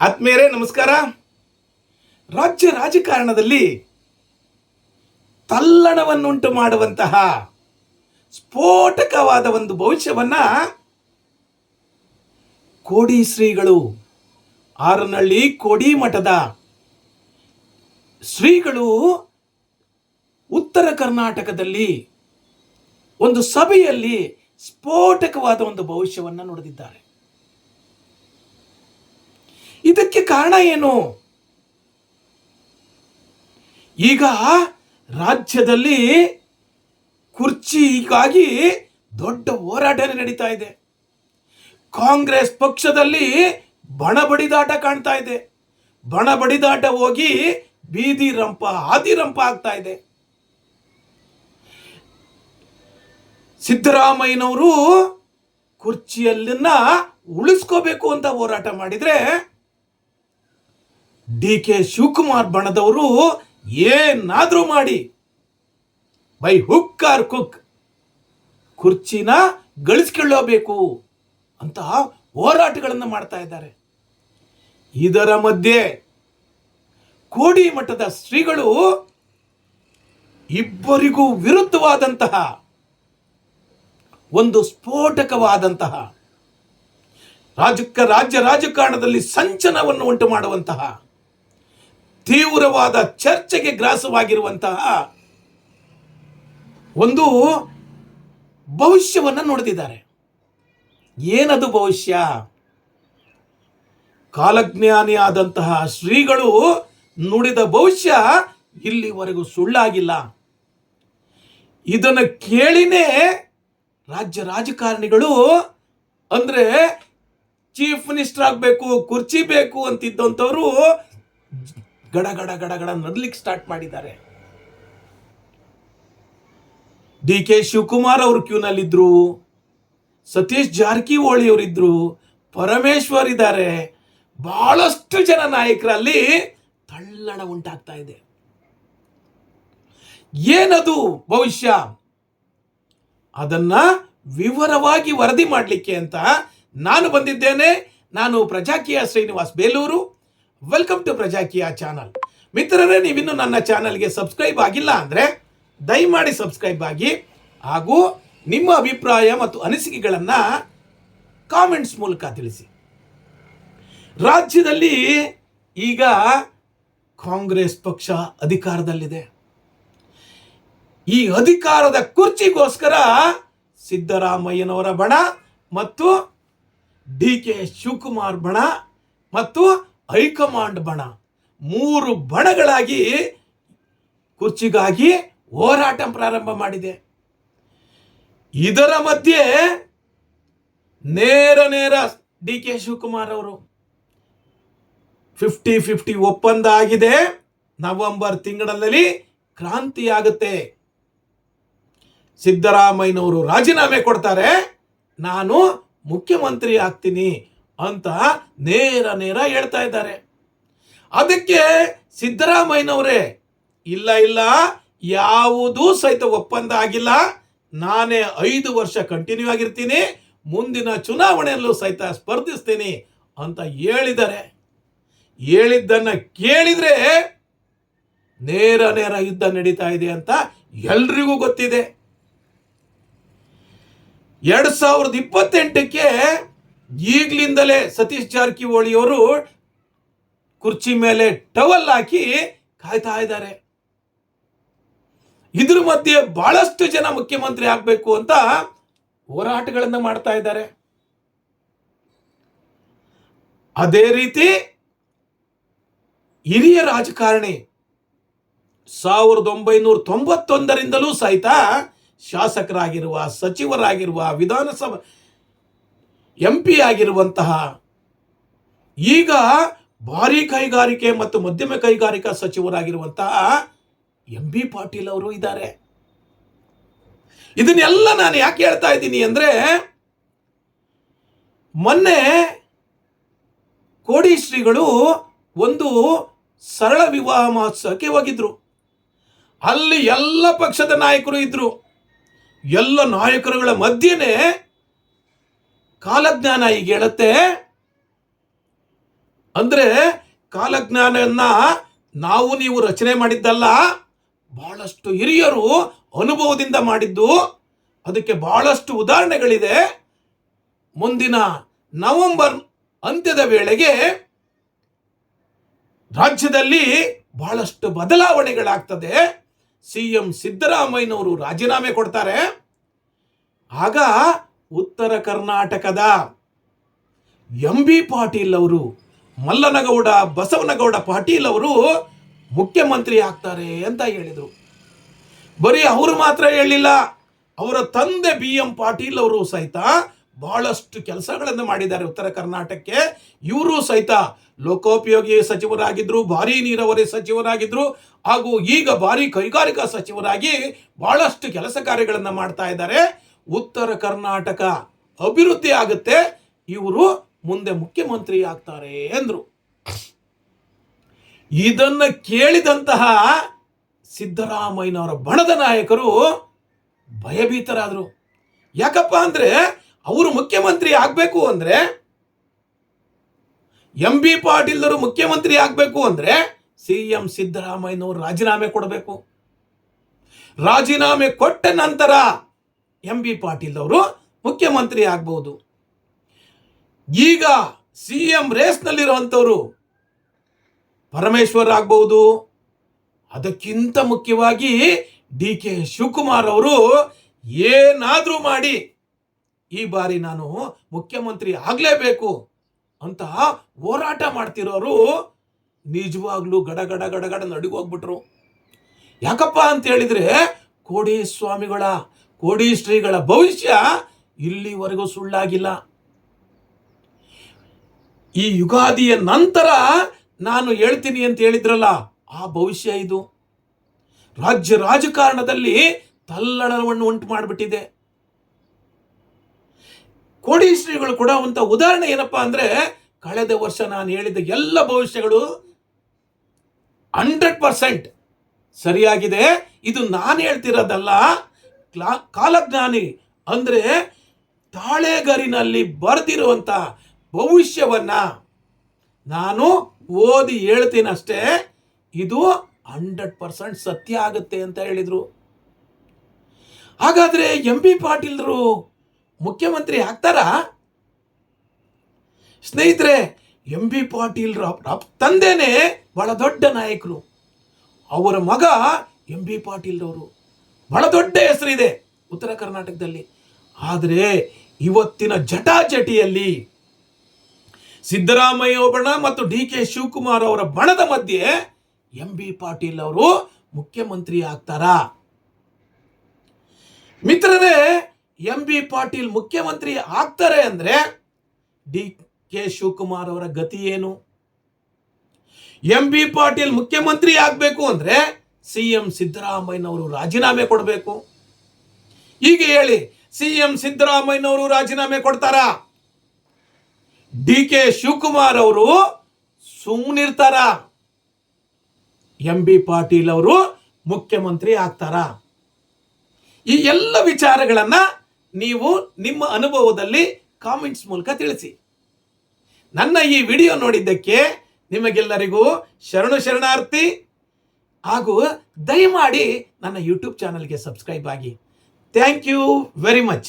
ಆತ್ಮೀಯರೇ, ನಮಸ್ಕಾರ. ರಾಜ್ಯ ರಾಜಕಾರಣದಲ್ಲಿ ತಲ್ಲಣವನ್ನುಂಟು ಮಾಡುವಂತಹ ಸ್ಫೋಟಕವಾದ ಒಂದು ಭವಿಷ್ಯವನ್ನ ಕೋಡಿ ಶ್ರೀಗಳು ಆರನಹಳ್ಳಿ ಕೋಡಿ ಮಠದ ಶ್ರೀಗಳು ಉತ್ತರ ಕರ್ನಾಟಕದಲ್ಲಿ ಒಂದು ಸಭೆಯಲ್ಲಿ ಸ್ಫೋಟಕವಾದ ಒಂದು ಭವಿಷ್ಯವನ್ನು ನುಡಿದಿದ್ದಾರೆ. ಇದಕ್ಕೆ ಕಾರಣ ಏನು? ಈಗ ರಾಜ್ಯದಲ್ಲಿ ಕುರ್ಚಿಗಾಗಿ ದೊಡ್ಡ ಹೋರಾಟ ನಡೀತಾ ಇದೆ. ಕಾಂಗ್ರೆಸ್ ಪಕ್ಷದಲ್ಲಿ ಬಣ ಬಡಿದಾಟ ಕಾಣ್ತಾ ಇದೆ. ಬಣ ಬಡಿದಾಟ ಹೋಗಿ ಬೀದಿ ರಂಪ, ಹಾದಿ ರಂಪ ಆಗ್ತಾ ಇದೆ. ಸಿದ್ದರಾಮಯ್ಯನವರು ಕುರ್ಚಿಯಲ್ಲಿನ ಉಳಿಸ್ಕೋಬೇಕು ಅಂತ ಹೋರಾಟ ಮಾಡಿದ್ರೆ ಡಿ ಕೆ ಶಿವಕುಮಾರ್ ಬಣದವರು ಏನಾದರೂ ಮಾಡಿ. ಬೈ ಹುಕ್ ಆರ್ ಕುಕ್. ಕುರ್ಚಿನ ಗಳಿಸ್ಕೊಳ್ಳಬೇಕು ಅಂತ ಹೋರಾಟಗಳನ್ನು ಮಾಡ್ತಾ ಇದ್ದಾರೆ. ಇದರ ಮಧ್ಯೆ ಕೋಡಿ ಮಠದ ಶ್ರೀಗಳು ಇಬ್ಬರಿಗೂ ವಿರುದ್ಧವಾದಂತಹ ಒಂದು ಸ್ಫೋಟಕವಾದಂತಹ ರಾಜಕ ರಾಜ್ಯ ರಾಜಕಾರಣದಲ್ಲಿ ಸಂಚನವನ್ನು ಉಂಟು ಮಾಡುವಂತಹ ತೀವ್ರವಾದ ಚರ್ಚೆಗೆ ಗ್ರಾಸವಾಗಿರುವಂತಹ ಒಂದು ಭವಿಷ್ಯವನ್ನು ನೋಡ್ತಿದ್ದಾರೆ. ಏನದು ಭವಿಷ್ಯ? ಕಾಲಜ್ಞಾನಿಯಾದಂತಹ ಶ್ರೀಗಳು ನುಡಿದ ಭವಿಷ್ಯ ಇಲ್ಲಿವರೆಗೂ ಸುಳ್ಳಾಗಿಲ್ಲ. ಇದನ್ನು ಕೇಳಿನೇ ರಾಜ್ಯ ರಾಜಕಾರಣಿಗಳು ಅಂದರೆ ಚೀಫ್ ಮಿನಿಸ್ಟರ್ ಆಗಬೇಕು, ಕುರ್ಚಿ ಬೇಕು ಅಂತಿದ್ದಂಥವ್ರು ಗಡ ಗಡ ಗಡ ಗಡ ನಡ್ಲಿಕ್ಕೆ ಸ್ಟಾರ್ಟ್ ಮಾಡಿದ್ದಾರೆ. ಡಿ ಕೆ ಶಿವಕುಮಾರ್ ಅವರು ಕ್ಯೂನಲ್ಲಿದ್ರು ಸತೀಶ್ ಜಾರಕಿಹೊಳಿ ಅವರಿದ್ರು, ಪರಮೇಶ್ವರ್ ಇದ್ದಾರೆ. ಬಹಳಷ್ಟು ಜನ ನಾಯಕರಲ್ಲಿ ತಳ್ಳಣ ಉಂಟಾಗ್ತಾ ಇದೆ. ಏನದು ಭವಿಷ್ಯ? ಅದನ್ನ ವಿವರವಾಗಿ ವರದಿ ಮಾಡಲಿಕ್ಕೆ ಅಂತ ನಾನು ಬಂದಿದ್ದೇನೆ. ನಾನು Prajakiya Srinivas Belur. Welcome to Prajakiya channel ಮಿತ್ರರೇ, ನೀವಿನ್ನು ನನ್ನ ಚಾನಲ್ಗೆ ಸಬ್ಸ್ಕ್ರೈಬ್ ಆಗಿಲ್ಲ ಅಂದರೆ ದಯಮಾಡಿ ಸಬ್ಸ್ಕ್ರೈಬ್ ಆಗಿ ಹಾಗೂ ನಿಮ್ಮ ಅಭಿಪ್ರಾಯ ಮತ್ತು ಅನಿಸಿಕೆಗಳನ್ನು ಕಾಮೆಂಟ್ಸ್ ಮೂಲಕ ತಿಳಿಸಿ. ರಾಜ್ಯದಲ್ಲಿ ಈಗ ಕಾಂಗ್ರೆಸ್ ಪಕ್ಷ ಅಧಿಕಾರದಲ್ಲಿದೆ. ಈ ಅಧಿಕಾರದ ಕುರ್ಚಿಗೋಸ್ಕರ ಸಿದ್ದರಾಮಯ್ಯನವರ ಬಣ ಮತ್ತು ಡಿ ಕೆ ಶಿವಕುಮಾರ್ ಬಣ ಮತ್ತು ಹೈಕಮಾಂಡ್ ಬಣ. ಮೂರು ಬಣಗಳಾಗಿ ಕುರ್ಚಿಗಾಗಿ ಹೋರಾಟ ಪ್ರಾರಂಭ ಮಾಡಿದೆ. ಇದರ ಮಧ್ಯೆ ನೇರ ನೇರ ಡಿ ಕೆ ಶಿವಕುಮಾರ್ ಅವರು ಫಿಫ್ಟಿ ಫಿಫ್ಟಿ ಒಪ್ಪಂದ ಆಗಿದೆ. ನವೆಂಬರ್ ತಿಂಗಳಲ್ಲಿ ಕ್ರಾಂತಿಯಾಗುತ್ತೆ ಸಿದ್ದರಾಮಯ್ಯನವರು ರಾಜೀನಾಮೆ ಕೊಡ್ತಾರೆ. ನಾನು ಮುಖ್ಯಮಂತ್ರಿ ಆಗ್ತೀನಿ. ಅಂತ ನೇರ ನೇರ ಹೇಳ್ತಾ ಇದ್ದಾರೆ. ಅದಕ್ಕೆ ಸಿದ್ದರಾಮಯ್ಯನವರೇ, ಇಲ್ಲ ಇಲ್ಲ, ಯಾವುದೂ ಸಹಿತ ಒಪ್ಪಂದ ಆಗಿಲ್ಲ. ನಾನೇ ಐದು ವರ್ಷ ಕಂಟಿನ್ಯೂ ಆಗಿರ್ತೀನಿ. ಮುಂದಿನ ಚುನಾವಣೆಯಲ್ಲೂ ಸಹಿತ ಸ್ಪರ್ಧಿಸ್ತೀನಿ ಅಂತ ಹೇಳಿದ್ದಾರೆ. ಹೇಳಿದ್ದನ್ನು ಕೇಳಿದರೆ ನೇರ ನೇರ ಯುದ್ಧ ನಡೀತಾ ಇದೆ ಅಂತ ಎಲ್ರಿಗೂ ಗೊತ್ತಿದೆ. ಎರಡ್ ಸಾವಿರದ ಇಪ್ಪತ್ತೆಂಟಕ್ಕೆ ಈಗ್ಲಿಂದಲೇ ಸತೀಶ್ ಜಾರಕಿಹೊಳಿ ಅವರು ಕುರ್ಚಿ ಮೇಲೆ ಟವಲ್ ಹಾಕಿ ಕಾಯ್ತಾ ಇದ್ದಾರೆ. ಇದ್ರ ಮಧ್ಯೆ ಬಹಳಷ್ಟು ಜನ ಮುಖ್ಯಮಂತ್ರಿ ಆಗಬೇಕು ಅಂತ ಹೋರಾಟಗಳನ್ನು ಮಾಡ್ತಾ ಇದ್ದಾರೆ. ಅದೇ ರೀತಿ ಹಿರಿಯ ರಾಜಕಾರಣಿ ಸಾವಿರದ ಒಂಬೈನೂರ ತೊಂಬತ್ತೊಂದರಿಂದಲೂ ಸಹಿತ ಶಾಸಕರಾಗಿರುವ, ಸಚಿವರಾಗಿರುವ, ವಿಧಾನಸಭಾ ಎಂ ಪಿ ಆಗಿರುವಂತಹ ಈಗ ಭಾರಿ ಕೈಗಾರಿಕೆ ಮತ್ತು ಮಧ್ಯಮ ಕೈಗಾರಿಕಾ ಸಚಿವರಾಗಿರುವಂತಹ ಎಂ ಬಿ ಪಾಟೀಲ್ ಅವರು ಇದ್ದಾರೆ. ಇದನ್ನೆಲ್ಲ ನಾನು ಯಾಕೆ ಹೇಳ್ತಾ ಇದ್ದೀನಿ ಅಂದರೆ ಮೊನ್ನೆ ಕೋಡಿ ಶ್ರೀಗಳು ಒಂದು ಸರಳ ವಿವಾಹ ಮಹೋತ್ಸವಕ್ಕೆ ಹೋಗಿದ್ರು. ಅಲ್ಲಿ ಎಲ್ಲ ಪಕ್ಷದ ನಾಯಕರು ಇದ್ದರು ಎಲ್ಲ ನಾಯಕರುಗಳ ಮಧ್ಯೆನೇ ಕಾಲಜ್ಞಾನ ಈಗ ಹೇಳುತ್ತೆ. ಅಂದ್ರೆ ಕಾಲಜ್ಞಾನನ್ನ ನಾವು ನೀವು ರಚನೆ ಮಾಡಿದ್ದಲ್ಲ, ಬಹಳಷ್ಟು ಹಿರಿಯರು ಅನುಭವದಿಂದ ಮಾಡಿದ್ದು. ಅದಕ್ಕೆ ಬಹಳಷ್ಟು ಉದಾಹರಣೆಗಳಿದೆ. ಮುಂದಿನ ನವೆಂಬರ್ ಅಂತ್ಯದ ವೇಳೆಗೆ ರಾಜ್ಯದಲ್ಲಿ ಬಹಳಷ್ಟು ಬದಲಾವಣೆಗಳಾಗ್ತದೆ. ಸಿ ಎಂ ಸಿದ್ದರಾಮಯ್ಯನವರು ರಾಜೀನಾಮೆ ಕೊಡ್ತಾರೆ. ಆಗ ಉತ್ತರ ಕರ್ನಾಟಕದ ಎಂ ಬಿ ಪಾಟೀಲ್ ಅವರು, ಮಲ್ಲನಗೌಡ, ಬಸವನಗೌಡ ಪಾಟೀಲ್ ಅವರು ಮುಖ್ಯಮಂತ್ರಿ ಆಗ್ತಾರೆ ಅಂತ ಹೇಳಿದರು. ಬರೀ ಅವರು ಮಾತ್ರ ಹೇಳಿಲ್ಲ, ಅವರ ತಂದೆ ಬಿ ಎಂ ಪಾಟೀಲ್ ಅವರು ಸಹಿತ ಬಹಳಷ್ಟು ಕೆಲಸಗಳನ್ನು ಮಾಡಿದ್ದಾರೆ ಉತ್ತರ ಕರ್ನಾಟಕಕ್ಕೆ. ಇವರು ಸಹಿತ ಲೋಕೋಪಯೋಗಿ ಸಚಿವರಾಗಿದ್ದರು ಭಾರಿ ನೀರಾವರಿ ಸಚಿವರಾಗಿದ್ದರು ಹಾಗೂ ಈಗ ಭಾರಿ ಕೈಗಾರಿಕಾ ಸಚಿವರಾಗಿ ಬಹಳಷ್ಟು ಕೆಲಸ ಕಾರ್ಯಗಳನ್ನು ಮಾಡ್ತಾ ಇದ್ದಾರೆ. ಉತ್ತರ ಕರ್ನಾಟಕ ಅಭಿವೃದ್ಧಿ ಆಗುತ್ತೆ, ಇವರು ಮುಂದೆ ಮುಖ್ಯಮಂತ್ರಿ ಆಗ್ತಾರೆ ಎಂದರು ಇದನ್ನ ಕೇಳಿದಂತಹ ಸಿದ್ದರಾಮಯ್ಯನವರ ಬಣದ ನಾಯಕರು ಭಯಭೀತರಾದರು. ಯಾಕಪ್ಪ ಅಂದರೆ ಅವರು ಮುಖ್ಯಮಂತ್ರಿ ಆಗಬೇಕು ಅಂದರೆ, ಎಂ ಬಿ ಪಾಟೀಲ್ರು ಮುಖ್ಯಮಂತ್ರಿ ಆಗಬೇಕು ಅಂದರೆ ಸಿ ಎಂ ಸಿದ್ದರಾಮಯ್ಯನವರು ರಾಜೀನಾಮೆ ಕೊಡಬೇಕು. ರಾಜೀನಾಮೆ ಕೊಟ್ಟ ನಂತರ ಎಂ ಬಿ ಪಾಟೀಲ್ ಅವರು ಮುಖ್ಯಮಂತ್ರಿ ಆಗ್ಬೋದು. ಈಗ ಸಿ ಎಂ ರೇಸ್ನಲ್ಲಿರುವಂಥವರು ಪರಮೇಶ್ವರ್ ಆಗ್ಬಹುದು ಅದಕ್ಕಿಂತ ಮುಖ್ಯವಾಗಿ ಡಿ ಕೆ ಶಿವಕುಮಾರ್ ಅವರು ಏನಾದರೂ ಮಾಡಿ ಈ ಬಾರಿ ನಾನು ಮುಖ್ಯಮಂತ್ರಿ ಆಗಲೇಬೇಕು ಅಂತ ಹೋರಾಟ ಮಾಡ್ತಿರೋರು ನಿಜವಾಗ್ಲೂ ಗಡ ಗಡ ಗಡ ಗಡ ನಡುಗೋಗ್ಬಿಟ್ರು. ಯಾಕಪ್ಪ ಅಂತ ಹೇಳಿದ್ರೆ ಕೋಡಿ ಸ್ವಾಮಿಗಳ ಕೋಡಿ ಶ್ರೀಗಳ ಭವಿಷ್ಯ ಇಲ್ಲಿವರೆಗೂ ಸುಳ್ಳಾಗಿಲ್ಲ. ಈ ಯುಗಾದಿಯ ನಂತರ ನಾನು ಹೇಳ್ತೀನಿ ಅಂತ ಹೇಳಿದ್ರಲ್ಲ, ಆ ಭವಿಷ್ಯ ಇದು. ರಾಜ್ಯ ರಾಜಕಾರಣದಲ್ಲಿ ತಲ್ಲಣವನ್ನು ಉಂಟು ಮಾಡಿಬಿಟ್ಟಿದೆ. ಕೋಡಿ ಕೂಡ ಕೊಡುವಂತ ಉದಾಹರಣೆ ಏನಪ್ಪಾ ಅಂದರೆ, ಕಳೆದ ವರ್ಷ ನಾನು ಹೇಳಿದ ಎಲ್ಲ ಭವಿಷ್ಯಗಳು ಹಂಡ್ರೆಡ್ ಪರ್ಸೆಂಟ್ ಸರಿಯಾಗಿದೆ. ಇದು ನಾನು ಹೇಳ್ತಿರೋದಲ್ಲ ಕ್ಲಾ- ಕಾಲಜ್ಞಾನಿ ಅಂದರೆ ತಾಳೆಗರಿನಲ್ಲಿ ಬರೆದಿರುವಂಥ ಭವಿಷ್ಯವನ್ನ ನಾನು ಓದಿ ಹೇಳ್ತೀನಿ ಅಷ್ಟೇ ಇದು ಹಂಡ್ರೆಡ್ ಪರ್ಸೆಂಟ್ ಸತ್ಯ ಆಗುತ್ತೆ ಅಂತ ಹೇಳಿದ್ರು. ಹಾಗಾದರೆ ಎಂ ಬಿ ಪಾಟೀಲ್ರು ಮುಖ್ಯಮಂತ್ರಿ ಆಗ್ತಾರಾ? ಸ್ನೇಹಿತರೆ, ಎಂ ಬಿ ಪಾಟೀಲ್ರ ತಂದೆನೇ ಬಹಳ ದೊಡ್ಡ ನಾಯಕರು. ಅವರ ಮಗ ಎಂ ಬಿ ಪಾಟೀಲ್ ಅವರು ಬಹಳ ದೊಡ್ಡ ಹೆಸರಿದೆ ಉತ್ತರ ಕರ್ನಾಟಕದಲ್ಲಿ. ಆದರೆ ಇವತ್ತಿನ ಜಟಾಜಟಿಯಲ್ಲಿ ಸಿದ್ದರಾಮಯ್ಯ ಬಣ ಮತ್ತು ಡಿ ಕೆ ಶಿವಕುಮಾರ್ ಅವರ ಬಣದ ಮಧ್ಯೆ ಎಂ ಬಿ ಪಾಟೀಲ್ ಅವರು ಮುಖ್ಯಮಂತ್ರಿ ಆಗ್ತಾರಾ? ಮಿತ್ರರೇ, ಎಂ ಬಿ ಪಾಟೀಲ್ ಮುಖ್ಯಮಂತ್ರಿ ಆಗ್ತಾರೆ ಅಂದ್ರೆ ಡಿ ಕೆ ಶಿವಕುಮಾರ್ ಅವರ ಗತಿ ಏನು? ಎಂ ಬಿ ಪಾಟೀಲ್ ಮುಖ್ಯಮಂತ್ರಿ ಆಗಬೇಕು ಅಂದ್ರೆ ಸಿ ಎಂ ಸಿದ್ದರಾಮಯ್ಯನವರು ರಾಜೀನಾಮೆ ಕೊಡಬೇಕು. ಹೀಗೆ ಹೇಳಿ ಸಿ ಎಂ ಸಿದ್ದರಾಮಯ್ಯನವರು ರಾಜೀನಾಮೆ ಕೊಡ್ತಾರ? ಡಿ ಕೆ ಶಿವಕುಮಾರ್ ಅವರು ಸುಮ್ಮನಿರ್ತಾರ ಎಂ ಬಿ ಪಾಟೀಲ್ ಅವರು ಮುಖ್ಯಮಂತ್ರಿ ಆಗ್ತಾರ? ಈ ಎಲ್ಲ ವಿಚಾರಗಳನ್ನ ನೀವು ನಿಮ್ಮ ಅನುಭವದಲ್ಲಿ ಕಾಮೆಂಟ್ಸ್ ಮೂಲಕ ತಿಳಿಸಿ. ನನ್ನ ಈ ವಿಡಿಯೋ ನೋಡಿದ್ದಕ್ಕೆ ನಿಮಗೆಲ್ಲರಿಗೂ ಶರಣು ಶರಣಾರ್ಥಿ ಹಾಗೂ ದಯಮಾಡಿ ನನ್ನ ಯೂಟ್ಯೂಬ್ ಚಾನಲ್ಗೆ ಸಬ್ಸ್ಕ್ರೈಬ್ ಆಗಿ. Thank you very much